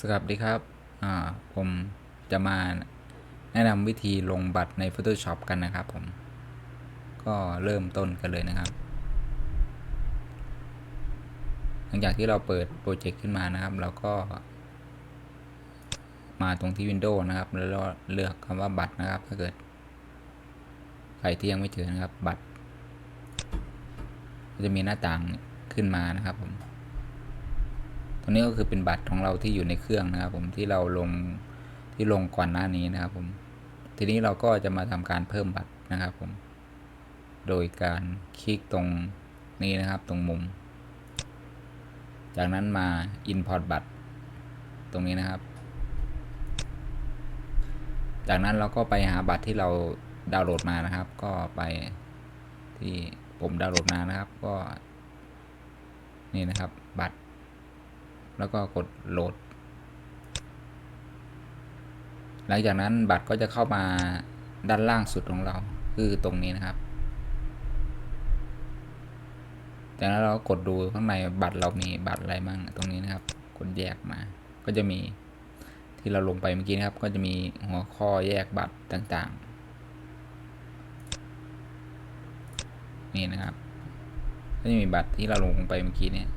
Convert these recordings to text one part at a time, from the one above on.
สวัสดีครับ ผมจะมาแนะนำวิธีลงบัตรใน Photoshop กันนะครับผม ก็เริ่มต้นกันเลยนะครับ หลังจากที่เราเปิดโปรเจกต์ขึ้นมานะครับ เราก็ มาตรงที่ Windows นะครับ แล้วเลือกคำว่าบัตรนะครับ ถ้าเกิด ใครที่ยังไม่เจอนะครับ บัตร จะมีหน้าต่างขึ้นมานะครับผม ตรงนี้ก็คือเป็นบัตรของเราที่อยู่ในเครื่องนะครับ ผมที่เราลงที่ลงก่อนหน้านี้นะครับ ผม ทีนี้เราก็จะมาทำการเพิ่มบัตรนะครับ ผม โดยการคลิกตรงนี้นะครับ ตรงมุม จากนั้นมา import บัตรตรงนี้นะครับ จากนั้นเราก็ไปหาบัตรที่เราดาวน์โหลดมานะครับ ก็ไปที่ผมดาวน์โหลดมานะครับ ก็ นี่นะครับ บัตร แล้วก็กดโหลด หลังจากนั้นบัตรก็จะเข้ามาด้านล่างสุดของเรา คือตรงนี้นะครับ จากนั้นเราก็กดดูข้างในบัตรเรามีบัตรอะไรบ้างตรงนี้นะครับ กดแยกมา ก็จะมีที่เราลงไปเมื่อกี้นะครับ ก็จะมีหัวข้อแยกบัตรต่างๆ นี่นะครับ ก็จะมีบัตรที่เราลงไปเมื่อกี้เนี่ย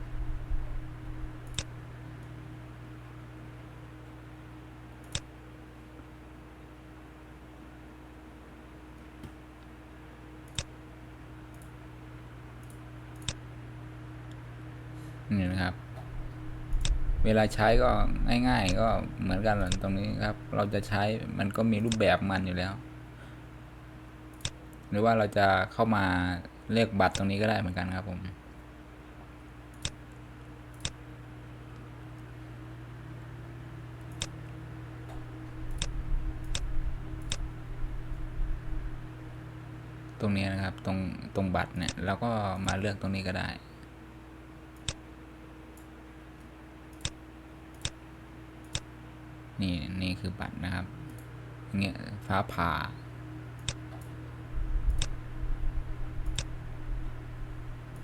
นี่นะครับ เวลาใช้ก็ง่าย ๆ ก็เหมือนกันหละตรงนี้ครับ เราจะใช้มันก็มีรูปแบบมันอยู่แล้ว หรือว่าเราจะเข้ามาเลือกบัตรตรงนี้ก็ได้เหมือนกันครับผมตรงนี้นะครับตรงตรงบัตรเนี่ยเราก็มาเลือกตรงนี้ก็ได้ นี่นี่คือบัตรนะครับเงี้ยฟ้าผ่า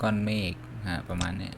ก้อนเมฆฮะประมาณเนี้ย